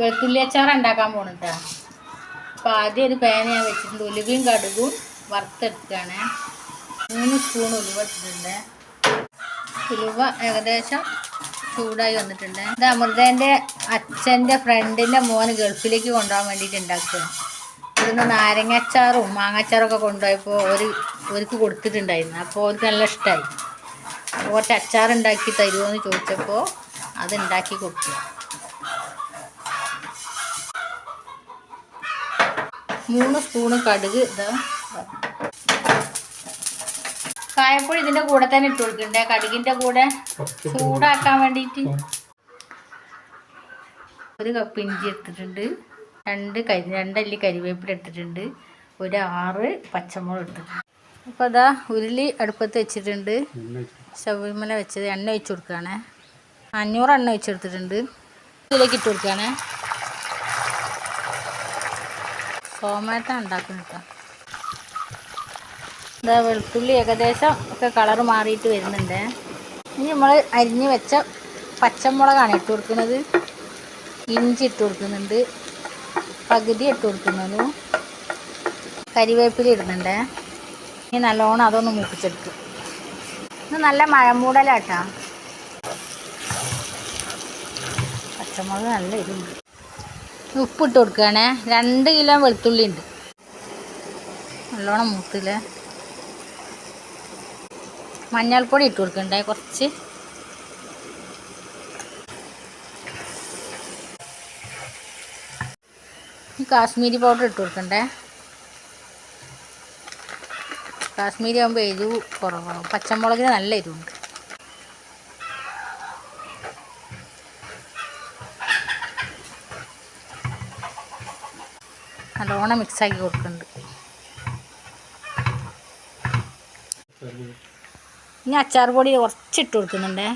വെളുത്തുള്ളി അച്ചാർ ഉണ്ടാക്കാൻ പോണിട്ടാ. അപ്പോൾ ആദ്യം ഒരു പാൻ ഞാൻ വെച്ചിട്ടുണ്ട്. ഉലുവയും കടുകും വറുത്തെടുക്കുകയാണ് മൂന്ന് സ്പൂൺ ഉലുവ ഇട്ടിട്ടുണ്ട്. ഉലുവ ഏകദേശം ചൂടായി വന്നിട്ടുണ്ട്. ഇത് അമൃതേന്റെ അച്ഛന്റെ ഫ്രണ്ടിന്റെ മോന് ഗൾഫിലേക്ക് കൊണ്ടുപോകാൻ വേണ്ടിയിട്ട് ഉണ്ടാക്കുക. ഇവിടുന്ന് നാരങ്ങ അച്ചാറും മാങ്ങാച്ചാറും ഒക്കെ കൊണ്ടുപോയപ്പോൾ ഒരു ഒരുക്ക് കൊടുത്തിട്ടുണ്ടായിരുന്നു. അപ്പോൾ അവർക്ക് നല്ല ഇഷ്ടമായി കുറച്ച് അച്ചാറുണ്ടാക്കി തരുമോ എന്ന് ചോദിച്ചപ്പോൾ അത് ഉണ്ടാക്കി കൊടുത്തു. മൂന്ന് സ്പൂണ് കടുക് ഇതാ. കായപ്പൊടി ഇതിന്റെ കൂടെ തന്നെ ഇട്ട് കൊടുക്കണ്ടേ? കടുകിന്റെ കൂടെ ചൂടാക്കാൻ വേണ്ടിയിട്ട് ഒരു കപ്പ് ഇഞ്ചി എടുത്തിട്ടുണ്ട്. രണ്ട് കരി രണ്ടല്ലി കരിവേപ്പില എടുത്തിട്ടുണ്ട്. ഒരു ആറ് പച്ചമുളക് എടുത്തിട്ടുണ്ട്. അപ്പോൾ അതാ ഉരുളി അടുപ്പത്ത് വെച്ചിട്ടുണ്ട്. ശബരിമല വെച്ചത് എണ്ണ ഒഴിച്ച് കൊടുക്കുകയാണേ. അഞ്ഞൂറ് എണ്ണ ഒഴിച്ചെടുത്തിട്ടുണ്ട് ഇതിലേക്ക് ഇട്ട് കൊടുക്കുകയാണ്. സോമാട്ട ഉണ്ടാക്കുന്നത് കേട്ടോ ഇതാ വെളുത്തുള്ളി ഏകദേശം ഒക്കെ കളർ മാറിയിട്ട് വരുന്നുണ്ട്. ഇനി നമ്മൾ അരിഞ്ഞ് വെച്ച പച്ചമുളകാണ് ഇട്ട് കൊടുക്കുന്നത്. ഇഞ്ചി ഇട്ട് കൊടുക്കുന്നുണ്ട്. പകുതി ഇട്ട് കൊടുക്കുന്നത് കരിവേപ്പില ഇടുന്നുണ്ട്. ഇനി നല്ലോണം അതൊന്ന് മൂപ്പിച്ചെടുക്കും. ഇത് നല്ല മഴമൂടലാട്ടാ. പച്ചമുളക് നല്ല എരിവുണ്ട് ഉപ്പിട്ട് കൊടുക്കുകയാണേ. രണ്ട് കിലോ വെളുത്തുള്ളി ഉണ്ട്. നല്ലോണം മൂത്തില്ലേ? മഞ്ഞൾപ്പൊടി ഇട്ട് കൊടുക്കണ്ടേ കുറച്ച്? കാശ്മീരി പൗഡർ ഇട്ട് കൊടുക്കണ്ടേ? കാശ്മീരി ആകുമ്പോൾ എരിവ് കുറവാകും പച്ചമുളകിന് നല്ല എരിവുണ്ട്. നല്ലോണം മിക്സാക്കി കൊടുക്കുന്നുണ്ട്. ഇനി അച്ചാർ പൊടി കുറച്ചിട്ട് കൊടുക്കുന്നുണ്ടേ.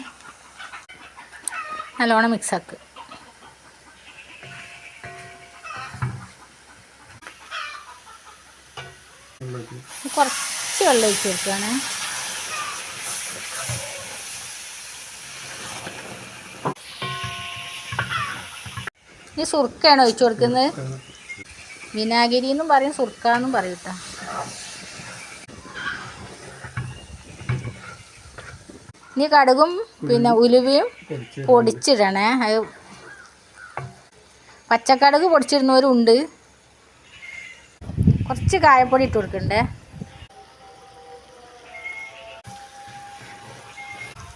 നല്ലോണം മിക്സാക്ക്. കുറച്ച് വെള്ളം ഒഴിച്ച് കൊടുക്കുകയാണ് ഇനി സുർക്കയാണ് ഒഴിച്ചു കൊടുക്കുന്നത്? വിനാഗിരി എന്നും പറയും സുർക്ക എന്നും പറയും കേട്ടോ. ഇനി കടുകും പിന്നെ ഉലുവയും പൊടിച്ചിടണേ. അത് പച്ചക്കടുക് പൊടിച്ചിടുന്നവരുണ്ട്. കുറച്ച് കായപ്പൊടി ഇട്ട് കൊടുക്കണ്ടേ?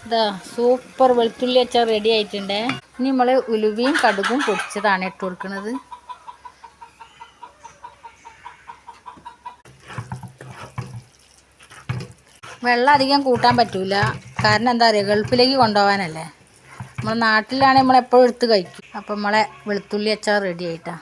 ഇതാ സൂപ്പർ വെളുത്തുള്ളി അച്ചാർ റെഡി ആയിട്ടുണ്ട്. ഇനി നമ്മൾ ഉലുവയും കടുകും പൊടിച്ചതാണ് ഇട്ട് കൊടുക്കുന്നത് വെള്ളം അധികം കൂട്ടാൻ പറ്റില്ല കാരണം എന്താ പറയുക ഗൾഫിലേക്ക് കൊണ്ടുപോകാനല്ലേ. നമ്മളെ നാട്ടിലാണെങ്കിൽ നമ്മളെപ്പോഴും എടുത്ത് കഴിക്കും. അപ്പം നമ്മളെ വെളുത്തുള്ളി അച്ചാർ റെഡി ആയിട്ടാ.